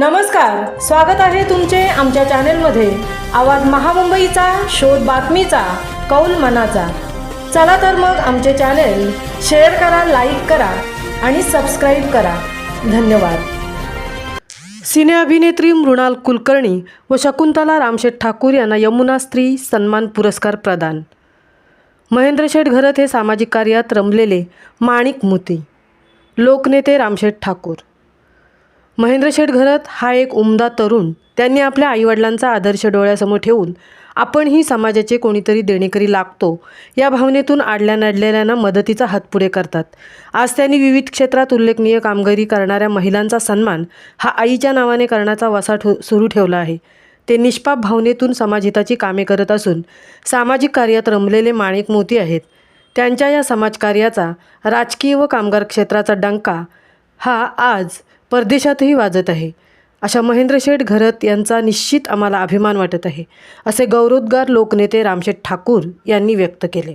नमस्कार स्वागत आहे तुमचे आमच्या चॅनेलमध्ये. आवाज महामुंबईचा शोध बातमीचा कौल मनाचा. चला तर मग आमचे चॅनेल शेअर करा लाईक करा आणि सबस्क्राईब करा. धन्यवाद. सिने अभिनेत्री मृणाल कुलकर्णी व शकुंतला रामशेठ ठाकूर यांना यमुना स्त्री सन्मान पुरस्कार प्रदान. महेंद्र शेठ घरत हे सामाजिक कार्यात रमलेले माणिक मोती. लोकनेते रामशेठ ठाकूर. महेंद्र शेठ घरत हा एक उमदा तरुण त्यांनी आपल्या आईवडिलांचा आदर्श डोळ्यासमोर ठेवून आपणही समाजाचे कोणीतरी देणेकरी लागतो या भावनेतून आडल्या नडलेल्यांना मदतीचा हात पुढे करतात. आज त्यांनी विविध क्षेत्रात उल्लेखनीय कामगिरी करणाऱ्या महिलांचा सन्मान हा आईच्या नावाने करण्याचा वसा ठो सुरू ठेवला आहे. ते निष्पाप भावनेतून समाजहिताची कामे करत असून सामाजिक कार्यात रमलेले माणिक मोती आहेत. त्यांच्या या समाजकार्याचा राजकीय व कामगार क्षेत्राचा डंका हा आज परदेशातही वाजत आहे. अशा महेंद्र शेठ घरत यांचा निश्चित आम्हाला अभिमान वाटत आहे असे गौरवोद्गार लोकनेते रामशेठ ठाकूर यांनी व्यक्त केले.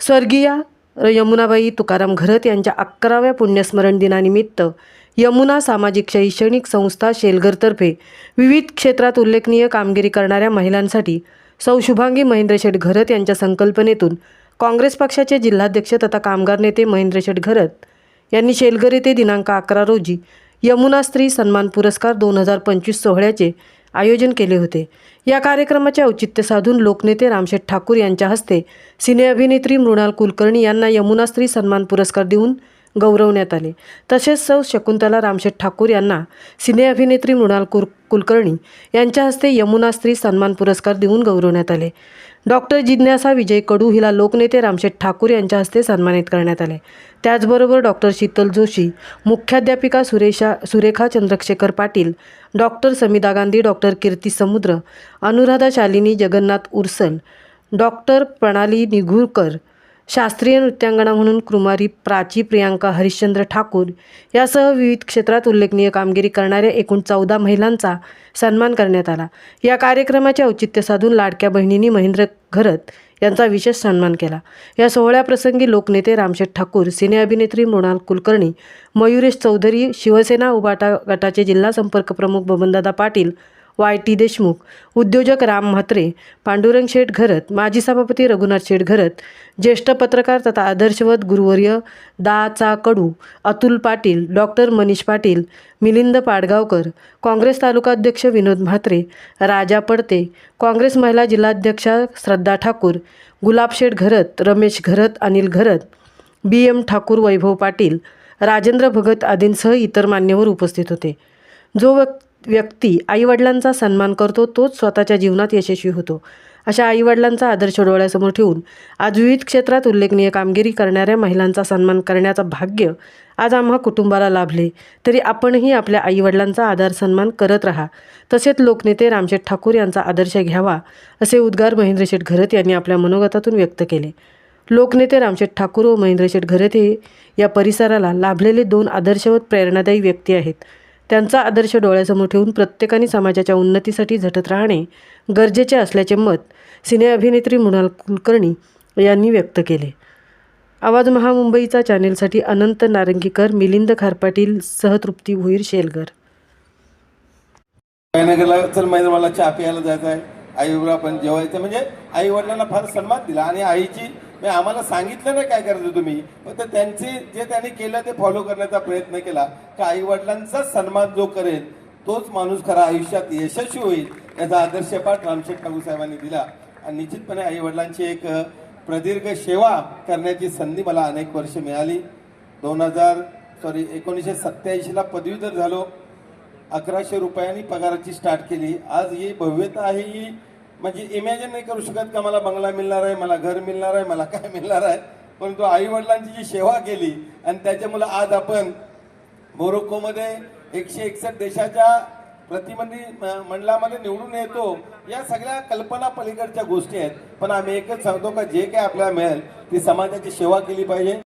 स्वर्गीय यमुनाबाई तुकाराम घरत यांच्या अकराव्या पुण्यस्मरण दिनानिमित्त यमुना सामाजिक शैक्षणिक संस्था शेलघरतर्फे विविध क्षेत्रात उल्लेखनीय कामगिरी करणाऱ्या महिलांसाठी सौ शुभांगी महेंद्र शेठ घरत यांच्या संकल्पनेतून काँग्रेस पक्षाचे जिल्हाध्यक्ष तथा कामगार नेते महेंद्र शेठ घरत यांनी शेलघर येथे दिनांक अकरा रोजी यमुना स्त्री सन्मान पुरस्कार दोन हजार पंचवीस सोहळ्याचे आयोजन केले होते. या कार्यक्रमाचे औचित्य साधून लोकनेते रामशेठ ठाकूर यांच्या हस्ते सिने अभिनेत्री मृणाल कुलकर्णी यांना यमुना स्त्री सन्मान पुरस्कार देऊन गौरवण्यात आले. तसेच सौ शकुंतला रामशेठ ठाकूर यांना सिने अभिनेत्री मृणाल कुर कुलकर्णी यांच्या हस्ते यमुना स्त्री सन्मान पुरस्कार देऊन गौरवण्यात आले. डॉक्टर जिज्ञासा विजय कडू हिला लोकनेते रामशेठ ठाकूर यांच्या हस्ते सन्मानित करण्यात आले. त्याचबरोबर डॉक्टर शीतल जोशी मुख्याध्यापिका Suresha Surekha Chandrashekhar Patil doctor Samida Gandhi doctor Kirti Samudra Anuradha Shalini Jagannath Ursal doctor Pranali Nighurkar शास्त्रीय नृत्यांगना म्हणून कुमारी प्राची प्रियांका हरिश्चंद्र ठाकूर यासह विविध क्षेत्रात उल्लेखनीय कामगिरी करणाऱ्या एकूण चौदा महिलांचा सन्मान करण्यात आला. या कार्यक्रमाचे औचित्य साधून लाडक्या बहिणींनी महेंद्र घरत यांचा विशेष सन्मान केला. या सोहळ्याप्रसंगी लोकनेते रामशेठ ठाकूर सिने अभिनेत्री मृणाल कुलकर्णी मयुरेश चौधरी शिवसेना उबाटा गटाचे जिल्हा संपर्क प्रमुख बबनदादा पाटील वाय टी देशमुख उद्योजक राम म्हात्रे पांडुरंग शेठ घरत माजी सभापती रघुनाथ शेठ घरत ज्येष्ठ पत्रकार तथा आदर्शवत गुरुवर्य दा चा कडू अतुल पाटील डॉक्टर मनीष पाटील मिलिंद पाडगावकर काँग्रेस तालुकाध्यक्ष विनोद म्हात्रे राजा पडते काँग्रेस महिला जिल्हाध्यक्षा श्रद्धा ठाकूर गुलाब शेठ घरत रमेश घरत अनिल घरत बी एम ठाकूर वैभव पाटील राजेंद्र भगत आदींसह इतर मान्यवर उपस्थित होते. जो व्यक् व्यक्ती आईवडिलांचा सन्मान करतो तोच स्वतःच्या जीवनात यशस्वी होतो. अशा आईवडिलांचा आदर्श डोळ्यासमोर ठेवून आज विविध क्षेत्रात उल्लेखनीय कामगिरी करणाऱ्या महिलांचा सन्मान करण्याचं भाग्य आज आम्हा कुटुंबाला लाभले. तरी आपणही आपल्या आईवडिलांचा आदर सन्मान करत राहा. तसेच लोकनेते रामशेठ ठाकूर यांचा आदर्श घ्यावा असे उद्गार महेंद्रशेठ घरत यांनी आपल्या मनोगतातून व्यक्त केले. लोकनेते रामशेठ ठाकूर व महेंद्रशेठ घरत हे या परिसराला लाभलेले दोन आदर्शवत प्रेरणादायी व्यक्ती आहेत. त्यांचा आदर्श डोळ्यासमोर ठेवून प्रत्येकाने समाजाच्या उन्नतीसाठी झटत राहणे गरजेचे असल्याचे मत सिने अभिनेत्री मृणाल कुलकर्णी यांनी व्यक्त केले. आवाज महामुंबईचा चॅनेलसाठी अनंत नारंगीकर मिलिंद खारपाटील सहतृप्ती भुईर शेलगर. चल मला चहा प्यायला जायचं आहे आई आपण जेवायचं म्हणजे आई वडिलांना फार सन्मान दिला आणि आईची मी आम्हाला सांगितलं नाही काय करायचं तुम्ही. तर त्यांचे जे त्यांनी केलं ते फॉलो करण्याचा प्रयत्न केला. का आई वडिलांचा सन्मान जो करेल तोच माणूस खरा आयुष्यात यशस्वी होईल याचा आदर्श पाठ रामशेठ ठाकूर साहेबांनी दिला. आणि निश्चितपणे आई वडिलांची एक प्रदीर्घ सेवा करण्याची संधी मला अनेक वर्ष मिळाली. दोन हजार सॉरी एकोणीसशे सत्याऐंशीला पदवीधर झालो. अकराशे रुपयांनी पगाराची स्टार्ट केली. आज ही भव्यता आहे ही म्हणजे इमॅजिन नाही करू शकत का मला बंगला मिळणार आहे मला घर मिळणार आहे मला काय मिळणार आहे. परंतु आई वडिलांची जी सेवा केली आणि त्याच्यामुळे आज आपण मोरोक्कोमध्ये एकशे एकसष्ट देशाच्या प्रतिबंधित मंडळामध्ये निवडून येतो. या सगळ्या कल्पना पलीकडच्या गोष्टी आहेत. पण आम्ही एकच सांगतो का जे काय आपल्याला मिळेल ती समाजाची सेवा केली पाहिजे.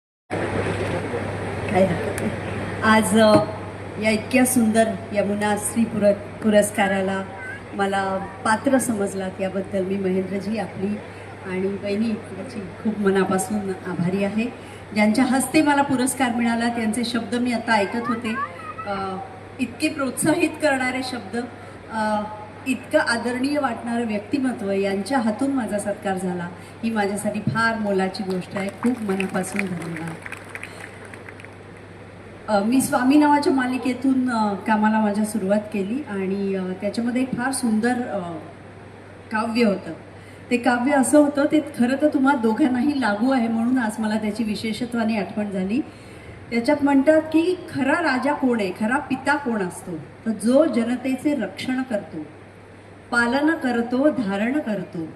आज या इतक्या सुंदर यमुना श्री पुर पुरस्काराला मला पात्र समजलात याबद्दल मी महेंद्रजी आपली आणि बहिणी याची खूप मनापासून आभारी आहे. ज्यांच्या हस्ते मला पुरस्कार मिळाला त्यांचे शब्द मी आता ऐकत होते. इतके प्रोत्साहित करणारे शब्द इतकं आदरणीय वाटणारं व्यक्तिमत्व यांच्या हातून माझा सत्कार झाला. ही माझ्यासाठी फार मोलाची गोष्ट आहे. खूप मनापासून धन्यवाद. मी स्वामी नावाच्या मालिकेतून कामाला माझ्या सुरुवात केली आणि त्याच्यामध्ये एक फार सुंदर काव्य होतं. ते काव्य असं होतं ते खरं तर तुम्हा दोघांनाही लागू आहे म्हणून आज मला त्याची विशेषत्वाने आठवण झाली. त्याच्यात म्हणतात की खरा राजा कोण आहे? खरा पिता कोण असतो? तर जो जनतेचे रक्षण करतो पालन करतो धारण करतो.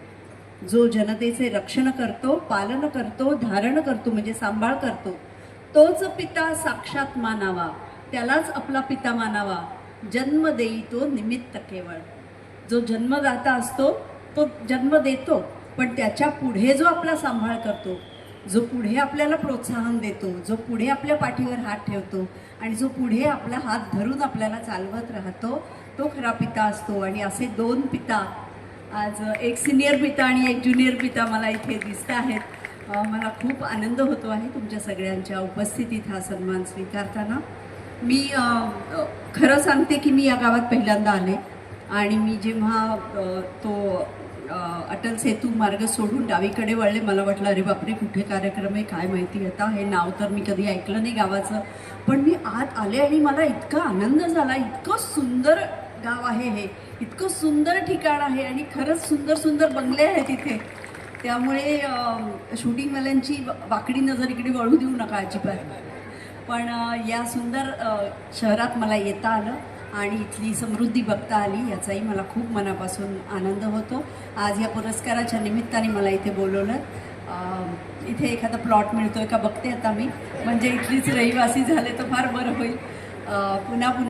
जो जनतेचे रक्षण करतो पालन करतो धारण करतो म्हणजे सांभाळ करतो. तोच पिता साक्षात मानावा त्यालाच आपला पिता मानावा. जन्म देई तो निमित्त केवळ. जो जन्मदाता असतो तो जन्म देतो पण त्याच्या पुढे जो आपला सांभाळ करतो जो पुढे आपल्याला प्रोत्साहन देतो जो पुढे आपल्या पाठीवर हात ठेवतो आणि जो पुढे आपला हात धरून आपल्याला चालवत राहतो तो खरा पिता असतो. आणि असे दोन पिता आज एक सिनियर पिता आणि एक ज्युनियर पिता मला इथे दिसत आहेत. मला खूप आनंद होतो आहे तुमच्या सगळ्यांच्या उपस्थितीत हा सन्मान स्वीकारताना. मी खरं सांगते की मी या गावात पहिल्यांदा आले आणि मी जेव्हा तो अटल सेतू मार्ग सोडून डावीकडे वळले मला वाटलं अरे बापरे कुठे कार्यक्रम आहे? काय माहिती आता? हे नाव तर मी कधी ऐकलं नाही गावाचं. पण मी आत आले आणि मला इतका आनंद झाला इतकं सुंदर गाव आहे हे. इतकं सुंदर ठिकाण आहे आणि खरंच सुंदर सुंदर बंगले आहेत तिथे त्यामुळे शूटिंगवाल्यांची वाकडी नजर इकडे वळू देऊ नका अजिबात. पण या सुंदर शहरात मला येता आलं आणि इथली समृद्धी बघता आली याचाही मला खूप मनापासून आनंद होतो. आज या पुरस्काराच्या निमित्ताने मला इथे बोलवलं. इथे एखादा प्लॉट मिळतोय का बघते आता मी. म्हणजे इथलीच रहिवासी झाले तर फार बरं होईल. पुन्हा पुन्हा